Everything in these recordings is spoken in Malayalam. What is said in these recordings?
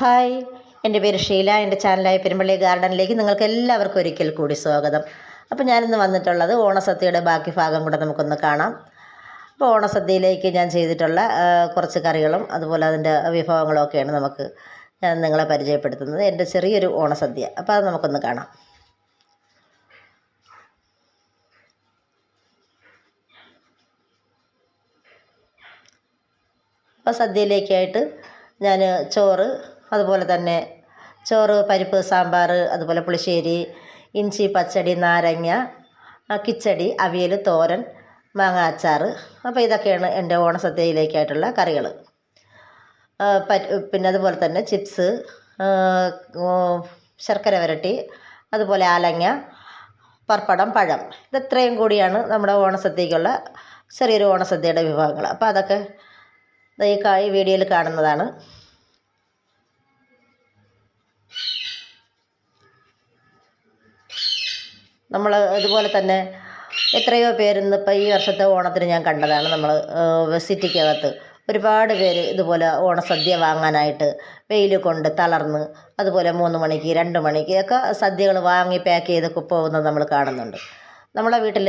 ഹായ്. എന്റെ പേര് ഷീല. എന്റെ ചാനലായ പെരുമ്പള്ളി ഗാർഡനിലേക്ക് നിങ്ങൾക്ക് എല്ലാവർക്കും ഒരിക്കൽ കൂടി സ്വാഗതം. അപ്പോൾ ഞാനിന്ന് വന്നിട്ടുള്ളത് ഓണസദ്യയുടെ ബാക്കി ഭാഗം കൂടെ നമുക്കൊന്ന് കാണാം. അപ്പോൾ ഓണസദ്യയിലേക്ക് ഞാൻ ചെയ്തിട്ടുള്ള കുറച്ച് കറികളും അതുപോലെ അതിന്റെ വിഭവങ്ങളും ഒക്കെയാണ് നമുക്ക് ഞാൻ നിങ്ങളെ പരിചയപ്പെടുത്തുന്നത്. എന്റെ ചെറിയൊരു ഓണസദ്യ. അപ്പോൾ അത് നമുക്കൊന്ന് കാണാം. അപ്പോൾ സദ്യയിലേക്കായിട്ട് ഞാൻ ചോറ് അതുപോലെ തന്നെ ചോറ് പരിപ്പ് സാമ്പാർ അതുപോലെ പുളിശ്ശേരി ഇഞ്ചി പച്ചടി നാരങ്ങ കിച്ചടി അവിയൽ തോരൻ മാങ്ങ അച്ചാർ. അപ്പോൾ ഇതൊക്കെയാണ് എന്റെ ഓണസദ്യയിലേക്കായിട്ടുള്ള കറികൾ. പിന്നെ അതുപോലെ തന്നെ ചിപ്സ് ശർക്കര വരട്ടി അതുപോലെ ആലങ്ങ പർപ്പടം പഴം. ഇതത്രയും കൂടിയാണ് നമ്മുടെ ഓണസദ്യക്കുള്ള ചെറിയൊരു ഓണസദ്യയുടെ വിഭവങ്ങൾ. അപ്പോൾ അതൊക്കെ ഈ വീഡിയോയിൽ കാണുന്നതാണ്. നമ്മൾ ഇതുപോലെ തന്നെ എത്രയോ പേര് ഇന്നിപ്പോൾ ഈ വർഷത്തെ ഓണത്തിന് ഞാൻ കണ്ടതാണ്. നമ്മൾ സിറ്റിക്കകത്ത് ഒരുപാട് പേര് ഇതുപോലെ ഓണസദ്യ വാങ്ങാനായിട്ട് വെയിൽ കൊണ്ട് തളർന്ന് അതുപോലെ മൂന്ന് മണിക്ക് രണ്ട് മണിക്ക് ഒക്കെ സദ്യകൾ വാങ്ങി പാക്ക് ചെയ്തൊക്കെ പോകുന്നത് നമ്മൾ കാണുന്നുണ്ട്. നമ്മളെ വീട്ടിൽ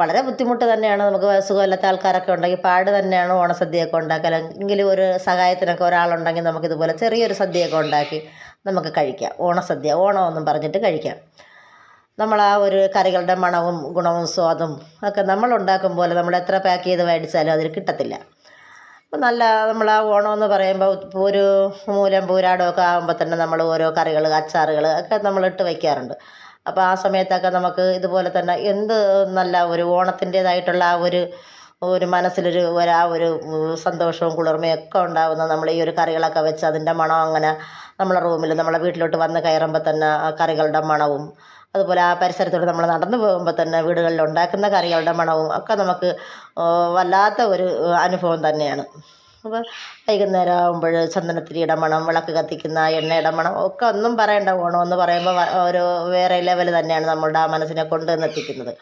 വളരെ ബുദ്ധിമുട്ട് തന്നെയാണ്. നമുക്ക് സുഖമില്ലാത്ത ആൾക്കാരൊക്കെ ഉണ്ടെങ്കിൽ പാട് തന്നെയാണ് ഓണസദ്യയൊക്കെ ഉണ്ടാക്കാൻ എങ്കിലും ഒരു സഹായത്തിനൊക്കെ ഒരാളുണ്ടെങ്കിൽ നമുക്കിതുപോലെ ചെറിയൊരു സദ്യയൊക്കെ ഉണ്ടാക്കി നമുക്ക് കഴിക്കാം. ഓണസദ്യ ഓണമെന്നും പറഞ്ഞിട്ട് കഴിക്കാം. നമ്മൾ ആ ഒരു കറികളുടെ മണവും ഗുണവും സ്വാദും ഒക്കെ നമ്മൾ ഉണ്ടാക്കും പോലെ നമ്മൾ എത്ര പാക്ക് ചെയ്ത് മേടിച്ചാലും അതിൽ കിട്ടത്തില്ല. അപ്പം നല്ല നമ്മൾ ആ ഓണം എന്ന് പറയുമ്പോൾ ഒരു മൂലം പൂരാടമൊക്കെ ആകുമ്പോൾ തന്നെ നമ്മൾ ഓരോ കറികൾ അച്ചാറുകൾ ഒക്കെ നമ്മൾ ഇട്ട് വയ്ക്കാറുണ്ട് അപ്പോൾ ആ സമയത്തൊക്കെ നമുക്ക് ഇതുപോലെ തന്നെ എന്ത് നല്ല ഒരു ഓണത്തിന്റേതായിട്ടുള്ള ആ ഒരു ഒരു മനസ്സിലൊരു ആ ഒരു സന്തോഷവും കുളിർമയും ഒക്കെ ഉണ്ടാകുന്ന നമ്മൾ ഈ ഒരു കറികളൊക്കെ വെച്ച് അതിന്റെ മണം അങ്ങനെ നമ്മളെ റൂമിൽ നമ്മളെ വീട്ടിലോട്ട് വന്ന് കയറുമ്പോൾ തന്നെ ആ കറികളുടെ മണവും അതുപോലെ ആ പരിസരത്തോട് നമ്മൾ നടന്നു പോകുമ്പോൾ തന്നെ വീടുകളിൽ ഉണ്ടാക്കുന്ന കറികളുടെ മണവും ഒക്കെ നമുക്ക് വല്ലാത്ത ഒരു അനുഭവം തന്നെയാണ്. അപ്പോൾ വൈകുന്നേരം ആകുമ്പോൾ ചന്ദനത്തിരിയുടെ മണം വിളക്ക് കത്തിക്കുന്ന എണ്ണയുടെ മണം ഒക്കെ ഒന്നും പറയണ്ട ഓണം എന്ന് പറയുമ്പോൾ ഒരു വേറെ ലെവൽ തന്നെയാണ് നമ്മളുടെ ആ മനസ്സിനെ കൊണ്ട് എത്തിക്കുന്നത്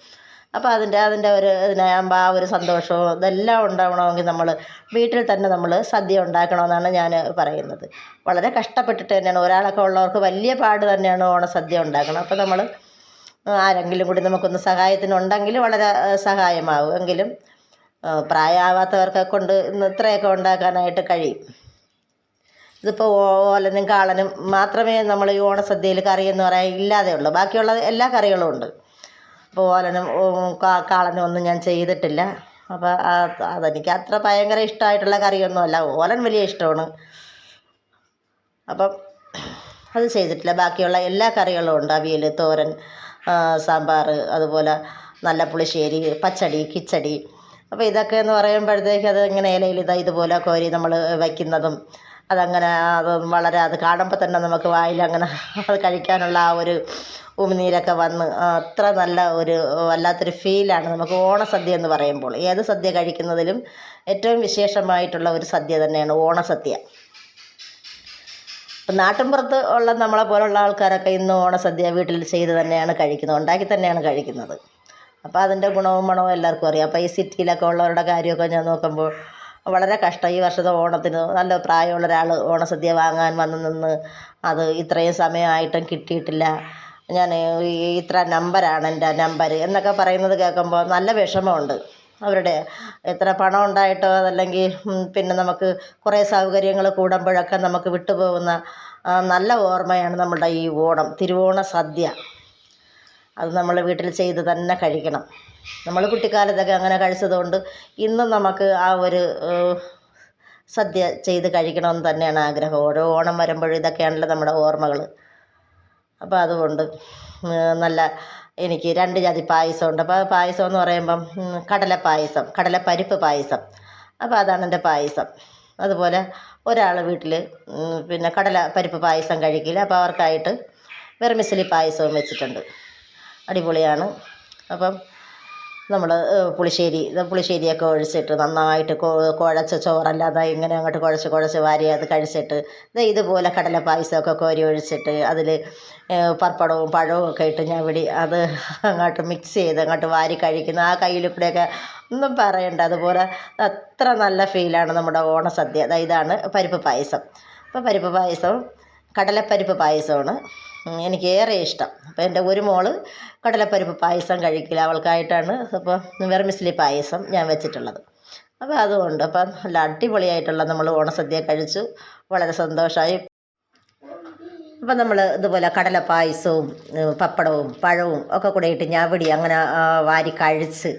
അപ്പോൾ അതിന്റെ അതിന്റെ ഒരു ഇതിനാകുമ്പോൾ ആ ഒരു സന്തോഷവും ഇതെല്ലാം ഉണ്ടാവണമെങ്കിൽ നമ്മൾ വീട്ടിൽ തന്നെ നമ്മൾ സദ്യ ഉണ്ടാക്കണമെന്നാണ് ഞാൻ പറയുന്നത്. വളരെ കഷ്ടപ്പെട്ടിട്ട് തന്നെയാണ് ഒരാളൊക്കെ ഉള്ളവർക്ക് വലിയ പാട് തന്നെയാണ് ഓണസദ്യ ഉണ്ടാക്കണം അപ്പോൾ നമ്മൾ ആരെങ്കിലും കൂടി നമുക്കൊന്ന് സഹായത്തിനുണ്ടെങ്കിൽ വളരെ സഹായമാവും. എങ്കിലും പ്രായമാവാത്തവർക്കെ കൊണ്ട് ഇത്രയൊക്കെ ഉണ്ടാക്കാനായിട്ട് കഴിയും. ഇതിപ്പോൾ ഓലനും കാളനും മാത്രമേ നമ്മൾ ഈ ഓണസദ്യയിൽ കറി എന്ന് പറയാൻ ഇല്ലാതെ ഉള്ളൂ. ബാക്കിയുള്ള എല്ലാ കറികളും ഉണ്ട്. അപ്പോൾ ഓലനും കാളനും ഒന്നും ഞാൻ ചെയ്തിട്ടില്ല. അപ്പോൾ അതെനിക്ക് അത്ര ഭയങ്കര ഇഷ്ടമായിട്ടുള്ള കറിയൊന്നുമല്ല ഓലൻ വലിയ ഇഷ്ടമാണ്. അപ്പം അത് ചെയ്തിട്ടില്ല. ബാക്കിയുള്ള എല്ലാ കറികളും ഉണ്ട്. അവിയൽ തോരൻ സാമ്പാർ അതുപോലെ നല്ല പുളിശ്ശേരി പച്ചടി കിച്ചടി. അപ്പോൾ ഇതൊക്കെ എന്ന് പറയുമ്പോഴത്തേക്ക് അത് ഇങ്ങനെ ഇലയിൽ ഇതാ ഇതുപോലെ കോരി നമ്മൾ വയ്ക്കുന്നതും അതങ്ങനെ അത് വളരെ അത് കാണുമ്പോൾ തന്നെ നമുക്ക് വായിൽ അങ്ങനെ അത് കഴിക്കാനുള്ള ആ ഒരു ഉമിനീരൊക്കെ വന്ന് അത്ര നല്ല ഒരു വല്ലാത്തൊരു ഫീലാണ്. നമുക്ക് ഓണസദ്യ എന്ന് പറയുമ്പോൾ ഏത് സദ്യ കഴിക്കുന്നതിലും ഏറ്റവും വിശേഷമായിട്ടുള്ള ഒരു സദ്യ തന്നെയാണ് ഓണസദ്യ. ഇപ്പം നാട്ടിൻപുറത്ത് ഉള്ള നമ്മളെ പോലുള്ള ആൾക്കാരൊക്കെ ഇന്ന് ഓണസദ്യ വീട്ടിൽ ചെയ്ത് തന്നെയാണ് കഴിക്കുന്നത് ഉണ്ടാക്കി തന്നെയാണ് കഴിക്കുന്നത്. അപ്പോൾ അതിന്റെ ഗുണവും മണവും എല്ലാവർക്കും അറിയാം. അപ്പോൾ ഈ സിറ്റിയിലൊക്കെ ഉള്ളവരുടെ കാര്യമൊക്കെ ഞാൻ നോക്കുമ്പോൾ വളരെ കഷ്ടം. ഈ വർഷത്തെ ഓണത്തിന് നല്ല പ്രായമുള്ള ഒരാൾ ഓണസദ്യ വാങ്ങാൻ വന്ന് നിന്ന് അത് ഇത്രയും സമയമായിട്ടും കിട്ടിയിട്ടില്ല. ഞാൻ ഇത്ര നമ്പറാണ് എന്റെ നമ്പർ എന്നൊക്കെ പറയുന്നത് കേൾക്കുമ്പോൾ നല്ല വിഷമമുണ്ട്. അവരുടെ എത്ര പണം ഉണ്ടായിട്ടോ അതല്ലെങ്കിൽ പിന്നെ നമുക്ക് കുറേ സൗകര്യങ്ങൾ കൂടുമ്പോഴൊക്കെ നമുക്ക് വിട്ടുപോകുന്ന നല്ല ഓർമ്മയാണ് നമ്മളുടെ ഈ ഓണം തിരുവോണ സദ്യ. അത് നമ്മൾ വീട്ടിൽ ചെയ്ത് തന്നെ കഴിക്കണം. നമ്മൾ കുട്ടിക്കാലത്തൊക്കെ അങ്ങനെ കഴിച്ചതുകൊണ്ട് ഇന്നും നമുക്ക് ആ ഒരു സദ്യ ചെയ്ത് കഴിക്കണമെന്ന് തന്നെയാണ് ആഗ്രഹം. ഓരോ ഓണം വരുമ്പോഴും ഇതൊക്കെയാണല്ലോ നമ്മുടെ ഓർമ്മകൾ. അപ്പോൾ അതുകൊണ്ട് നല്ല എനിക്ക് രണ്ട് ജാതി പായസം ഉണ്ട് അപ്പോൾ പായസം എന്ന് പറയുമ്പം പായസം, കടലപ്പായസം കടലപ്പരിപ്പ് പായസം. അപ്പോൾ അതാണ് എന്റെ പായസം. അതുപോലെ ഒരാൾ വീട്ടിൽ പിന്നെ കടല പരിപ്പ് പായസം കഴിക്കില്ല. അപ്പോൾ അവർക്കായിട്ട് വെറുമിസിലി പായസവും വെച്ചിട്ടുണ്ട്. അടിപൊളിയാണ്. അപ്പം നമ്മൾ പുളിശ്ശേരി പുളിശ്ശേരിയൊക്കെ ഒഴിച്ചിട്ട് നന്നായിട്ട് കുഴച്ച ചോറല്ലാതെ ഇങ്ങനെ അങ്ങോട്ട് കുഴച്ച് കുഴച്ച് വാരി അത് കഴിച്ചിട്ട് ദേ ഇതുപോലെ കടല പായസമൊക്കെ കോരി ഒഴിച്ചിട്ട് അതിൽ പപ്പടവും പഴവും ഒക്കെ ഇട്ട് ഞാൻ ഇവിടെ അത് അങ്ങോട്ട് മിക്സ് ചെയ്ത് അങ്ങോട്ട് വാരി കഴിക്കുന്ന. ആ കയ്യിൽ കൂടെയൊക്കെ ഒന്നും പറയണ്ട. അതുപോലെ അത്ര നല്ല ഫീലാണ് നമ്മുടെ ഓണസദ്യ. ഇതാണ് പരിപ്പ് പായസം. അപ്പോൾ പരിപ്പ് പായസം കടലപ്പരിപ്പ് പായസമാണ്. എനിക്ക് ഏറെ ഇഷ്ടം. അപ്പോൾ എന്റെ ഒരു മോൾ കടലപ്പരിപ്പ് പായസം കഴിക്കില്ല. അവൾക്കായിട്ടാണ് അപ്പോൾ വെർമിസ്ലി പായസം ഞാൻ വെച്ചിട്ടുള്ളത്. അപ്പോൾ അതുകൊണ്ട് അപ്പം നല്ല അടിപൊളിയായിട്ടുള്ള നമ്മൾ ഓണസദ്യ കഴിച്ചു. വളരെ സന്തോഷമായി അപ്പം നമ്മൾ ഇതുപോലെ കടല പായസവും പപ്പടവും പഴവും ഒക്കെ കൂടെ ഇട്ട് ഞാവിടി അങ്ങനെ വാരി കഴിച്ച്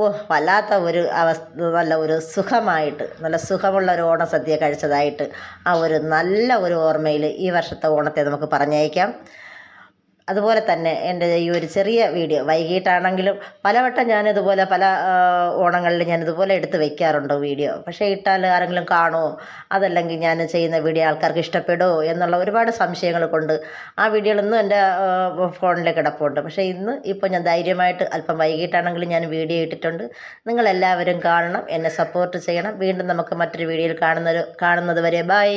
ഓ വല്ലാത്ത ഒരു അവസ്ഥ നല്ല ഒരു സുഖമായിട്ട് നല്ല സുഖമുള്ള ഒരു ഓണസദ്യ കഴിച്ചതായിട്ട് ആ ഒരു നല്ല ഒരു ഓർമ്മയിൽ ഈ വർഷത്തെ ഓണത്തെ നമുക്ക് പറഞ്ഞയക്കാം. അതുപോലെ തന്നെ എന്റെ ഈ ഒരു ചെറിയ വീഡിയോ വൈകിട്ടാണെങ്കിലും പലവട്ടം ഞാനിതുപോലെ പല ഓണങ്ങളിൽ ഞാനിതുപോലെ എടുത്ത് വെക്കാറുണ്ട് വീഡിയോ. പക്ഷേ ഇട്ടാൽ ആരെങ്കിലും കാണുമോ? അതല്ലെങ്കിൽ ഞാൻ ചെയ്യുന്ന വീഡിയോ ആൾക്കാർക്ക് ഇഷ്ടപ്പെടുമോ? എന്നുള്ള ഒരുപാട് സംശയങ്ങൾ കൊണ്ട് ആ വീഡിയോകളൊന്നും എന്റെ ഫോണിൽ കിടപ്പുണ്ട്. പക്ഷേ ഇന്ന് ഇപ്പോൾ ഞാൻ ധൈര്യമായിട്ട് അല്പം വൈകിട്ടാണെങ്കിലും ഞാൻ വീഡിയോ ഇട്ടിട്ടുണ്ട്. നിങ്ങളെല്ലാവരും കാണണം എന്നെ സപ്പോർട്ട് ചെയ്യണം. വീണ്ടും നമുക്ക് മറ്റൊരു വീഡിയോയിൽ കാണുന്നൊരു കാണുന്നത് വരെ ബൈ.